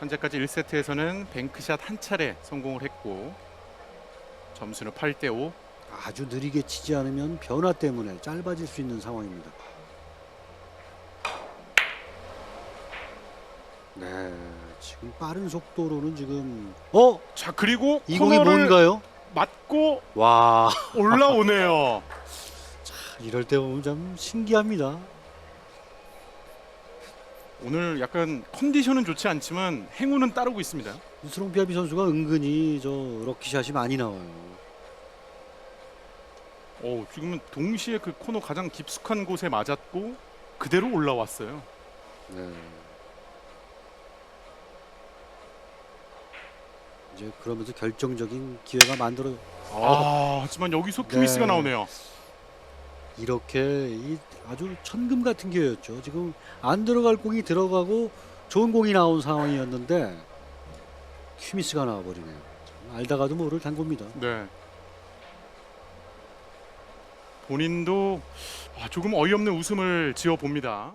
현재까지 1세트에서는 뱅크샷 한 차례 성공을 했고 점수는 8대 5. 아주 느리게 치지 않으면 변화 때문에 짧아질 수 있는 상황입니다. 네, 지금 빠른 속도로는 지금 어? 자 그리고 이 공이 코너를 뭔가요? 맞고 와, 올라오네요. 이럴 때 보면 참 신기합니다. 오늘 약간 컨디션은 좋지 않지만 행운은 따르고 있습니다. 스롱피아비 선수가 은근히 저 럭키샷이 많이 나와요. 오, 지금은 동시에 그 코너 가장 깊숙한 곳에 맞았고 그대로 올라왔어요. 네. 이제 그러면서 결정적인 기회가 만들어 아, 하지만 여기서 네. 나오네요. 이렇게 이 아주 천금 같은 기회였죠. 지금 안 들어갈 공이 들어가고 좋은 공이 나온 상황이었는데 큐미스가 나와버리네요. 알다가도 모를 단고입니다. 네. 본인도 아, 조금 어이없는 웃음을 지어 봅니다.